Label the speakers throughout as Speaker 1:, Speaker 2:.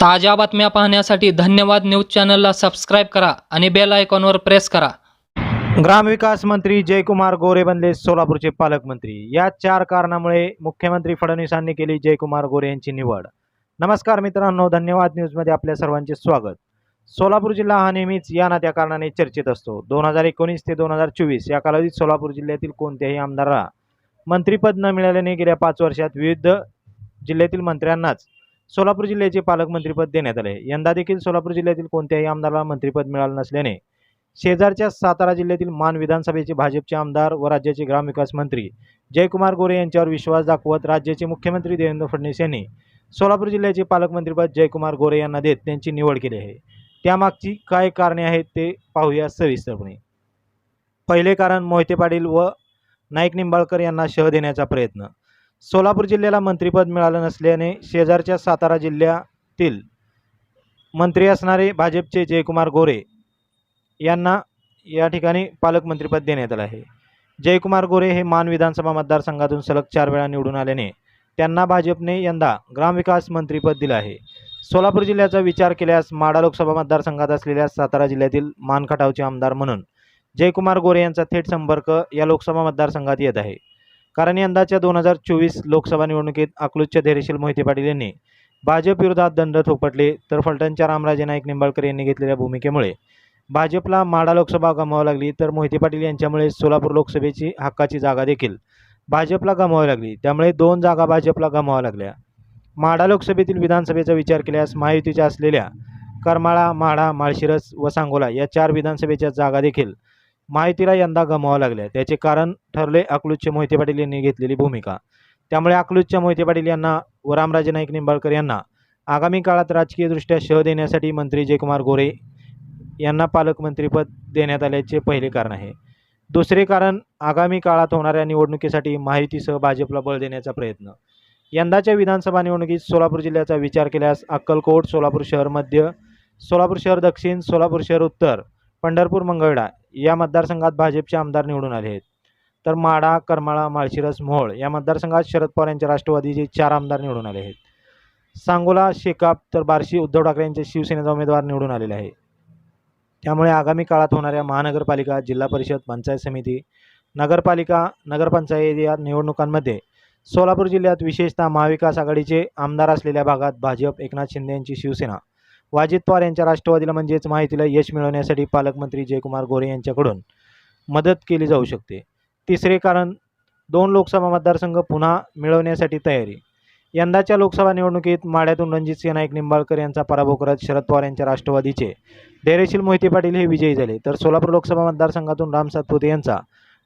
Speaker 1: ताज्या बातम्या पाहण्यासाठी धन्यवाद न्यूज चॅनलला सबस्क्राईब करा आणि बेल आयकॉनवर प्रेस करा.
Speaker 2: ग्रामविकास मंत्री जयकुमार गोरे बनले सोलापूरचे पालकमंत्री. या चार कारणामुळे मुख्यमंत्री फडणवीसांनी केली जयकुमार गोरे यांची निवड. नमस्कार मित्रांनो धन्यवाद न्यूजमध्ये आपल्या सर्वांचे स्वागत. सोलापूर जिल्हा हा नेहमीच या नात्या कारणाने चर्चेत असतो. दोन हजार एकोणीस ते दोन हजार चोवीस या कालावधीत सोलापूर जिल्ह्यातील कोणत्याही आमदाराला मंत्रिपद न मिळाल्याने गेल्या पाच वर्षात विविध जिल्ह्यातील मंत्र्यांनाच सोलापूर जिल्ह्याचे पालकमंत्रीपद देण्यात आले. यंदा देखील सोलापूर जिल्ह्यातील कोणत्याही आमदाराला मंत्रिपद मिळालं नसल्याने शेजारच्या सातारा जिल्ह्यातील मान विधानसभेचे भाजपचे आमदार व राज्याचे ग्रामविकास मंत्री जयकुमार गोरे यांच्यावर विश्वास दाखवत राज्याचे मुख्यमंत्री देवेंद्र फडणवीस यांनी सोलापूर जिल्ह्याचे पालकमंत्रीपद जयकुमार गोरे यांना देत त्यांची निवड केली आहे. त्यामागची काय कारणे आहेत ते पाहूया सविस्तरपणे. पहिले कारण मोहिते पाटील व नाईक निंबाळकर यांना शह देण्याचा प्रयत्न. सोलापूर जिल्ह्याला मंत्रिपद मिळालं नसल्याने शेजारच्या सातारा जिल्ह्यातील मंत्री असणारे भाजपचे जयकुमार गोरे यांना या ठिकाणी पालकमंत्रीपद देण्यात आलं आहे. जयकुमार गोरे हे मान विधानसभा मतदारसंघातून सलग चार वेळा निवडून आल्याने त्यांना भाजपने यंदा ग्रामविकास मंत्रीपद दिलं आहे. सोलापूर जिल्ह्याचा विचार केल्यास माडा लोकसभा मतदारसंघात असलेल्या सातारा जिल्ह्यातील मानखटावचे आमदार म्हणून जयकुमार गोरे यांचा थेट संपर्क या लोकसभा मतदारसंघात येत आहे. कारण यंदाच्या दोन हजार चोवीस लोकसभा निवडणुकीत अकलूजच्या धैर्यशील मोहिते पाटील यांनी भाजप विरोधात दंड थोपटले तर फलटणच्या रामराजे नाईक निंबाळकर यांनी घेतलेल्या भूमिकेमुळे भाजपला माडा लोकसभा गमावावी लागली तर मोहिते पाटील यांच्यामुळे सोलापूर लोकसभेची हक्काची जागा देखील भाजपला गमावावी लागली त्यामुळे दोन जागा भाजपला गमावाव्या लागल्या. माडा लोकसभेतील विधानसभेचा विचार केल्यास महायुतीच्या असलेल्या करमाळा माढा माळशिरस व सांगोला या चार विधानसभेच्या जागा देखील माहितीला यंदा गमवावं लागल्या. त्याचे कारण ठरले अकलूजचे मोहिते पाटील यांनी घेतलेली भूमिका. त्यामुळे अकलूजच्या मोहिते पाटील यांना व रामराजे नाईक निंबाळकर यांना आगामी काळात राजकीयदृष्ट्या शह देण्यासाठी मंत्री जयकुमार गोरे यांना पालकमंत्रीपद देण्यात आल्याचे पहिले कारण आहे. दुसरे कारण आगामी काळात होणाऱ्या निवडणुकीसाठी माहितीसह भाजपला बळ देण्याचा प्रयत्न. यंदाच्या विधानसभा निवडणुकीत सोलापूर जिल्ह्याचा विचार केल्यास अक्कलकोट सोलापूर शहर मध्य सोलापूर शहर दक्षिण सोलापूर शहर उत्तर पंढरपूर मंगळडा या मतदारसंघात भाजपचे आमदार निवडून आले आहेत. तर माढा करमाळा माळशिरस मोहोळ या मतदारसंघात शरद पवार यांच्या राष्ट्रवादीचे चार आमदार निवडून आले आहेत. सांगोला शेकाप तर बार्शी उद्धव ठाकरे यांचे शिवसेनेचा उमेदवार निवडून आलेले आहे त्यामुळे आगामी काळात होणाऱ्या महानगरपालिका जिल्हा परिषद पंचायत समिती नगरपालिका नगरपंचायत या निवडणुकांमध्ये सोलापूर जिल्ह्यात विशेषतः महाविकास आघाडीचे आमदार असलेल्या भागात भाजप एकनाथ शिंदे यांची शिवसेना अजित पवार यांच्या राष्ट्रवादीला म्हणजेच माहितीला यश मिळवण्यासाठी पालकमंत्री जयकुमार गोरे यांच्याकडून मदत केली जाऊ शकते. तिसरे कारण दोन लोकसभा मतदारसंघ पुन्हा मिळवण्यासाठी तयारी. यंदाच्या लोकसभा निवडणुकीत माढ्यातून रणजितसिंह नाईक निंबाळकर यांचा पराभव करत शरद पवार यांच्या राष्ट्रवादीचे धैर्यशील मोहिते पाटील हे विजयी झाले. तर सोलापूर लोकसभा मतदारसंघातून राम सातपुते यांचा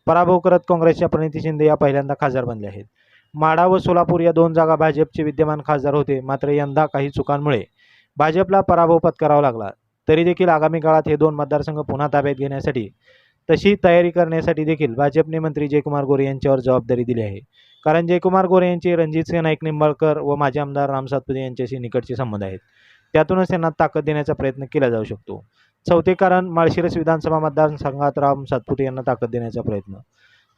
Speaker 2: पराभव करत काँग्रेसच्या प्रणिती शिंदे या पहिल्यांदा खासदार बनले आहेत. माढा व सोलापूर या दोन जागा भाजपचे विद्यमान खासदार होते. मात्र यंदा काही चुकांमुळे भाजपला पराभव पत्करावा लागला. तरी देखील आगामी काळात हे दोन मतदारसंघ पुन्हा ताब्यात घेण्यासाठी तशी तयारी करण्यासाठी देखील भाजपने मंत्री जयकुमार गोरे यांच्यावर जबाबदारी दिली आहे. कारण जयकुमार गोरे यांचे रणजितसिंह नाईक निंबाळकर व माजी आमदार राम सातपुते यांच्याशी निकटचे संबंध आहेत. त्यातूनच त्यांना ताकद देण्याचा प्रयत्न केला जाऊ शकतो. चौथे कारण माळशिरस विधानसभा मतदारसंघात राम सातपुते यांना ताकद देण्याचा प्रयत्न.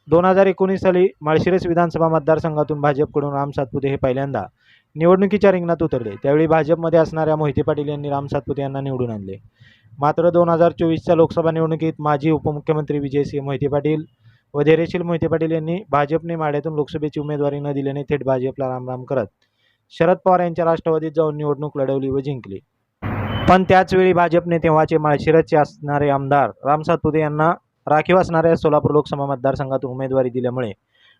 Speaker 2: दोन हजार एकोणीस साली माळशिरस विधानसभा मतदारसंघातून भाजपकडून राम सातपुते हे पहिल्यांदा निवडणुकीच्या रिंगणात उतरले. त्यावेळी भाजपमध्ये असणाऱ्या मोहिते पाटील यांनी राम सातपुते यांना निवडून आणले. मात्र दोन हजार चोवीसच्या लोकसभा निवडणुकीत माजी उपमुख्यमंत्री विजयसिंह मोहिते पाटील व धैर्यशील मोहिते पाटील यांनी भाजपने माढ्यातून लोकसभेची उमेदवारी न दिल्याने थेट भाजपला रामराम करत शरद पवार यांच्या राष्ट्रवादीत जाऊन निवडणूक लढवली व जिंकली. पण त्याचवेळी भाजपने तेव्हाचे माळशिरसचे असणारे आमदार राम सातपुते यांना राखीव असणाऱ्या सोलापूर लोकसभा मतदारसंघातून उमेदवारी दिल्यामुळे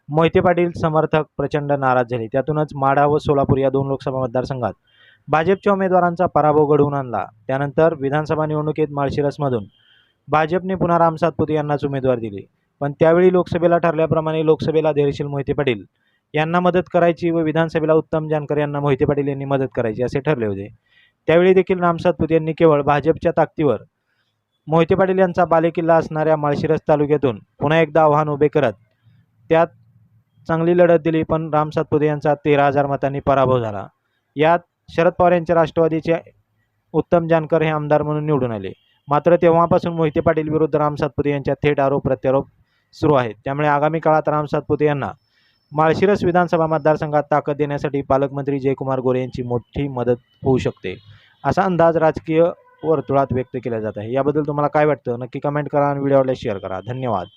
Speaker 2: मोहिते पाटील समर्थक प्रचंड नाराज झाले. त्यातूनच माढा व सोलापूर या दोन लोकसभा मतदारसंघात भाजपच्या उमेदवारांचा पराभव घडवून आणला. त्यानंतर विधानसभा निवडणुकीत माळशिरसमधून भाजपने पुन्हा राम सातपुते यांनाच उमेदवार दिले. पण त्यावेळी लोकसभेला ठरल्याप्रमाणे लोकसभेला धैर्यशील मोहिते पाटील यांना मदत करायची व विधानसभेला उत्तम जानकर यांना मोहिते पाटील यांनी मदत करायची असे ठरले होते. त्यावेळी देखील राम सातपुते यांनी केवळ भाजपच्या ताकदीवर मोहिते पाटील यांचा बालेकिल्ला असणाऱ्या माळशिरस तालुक्यातून पुन्हा एकदा आव्हान उभे करत त्यात चांगली लढत दिली पण राम सातपुते यांचा तेरा हजार मतांनी पराभव झाला. यात शरद पवार यांच्या राष्ट्रवादीचे उत्तम जानकर हे आमदार म्हणून निवडून आले. मात्र तेव्हापासून मोहिते पाटील विरुद्ध राम सातपुते यांच्या थेट आरोप प्रत्यारोप सुरू आहेत. त्यामुळे आगामी काळात राम सातपुते यांना माळशिरस विधानसभा मतदारसंघात ताकद देण्यासाठी पालकमंत्री जयकुमार गोरे यांची मोठी मदत होऊ शकते असा अंदाज राजकीय वर्तुळात व्यक्त केल्या जात आहे. याबद्दल तुम्हाला काय वाटतं? नक्की कमेंट करा आणि व्हिडिओला शेअर करा. धन्यवाद.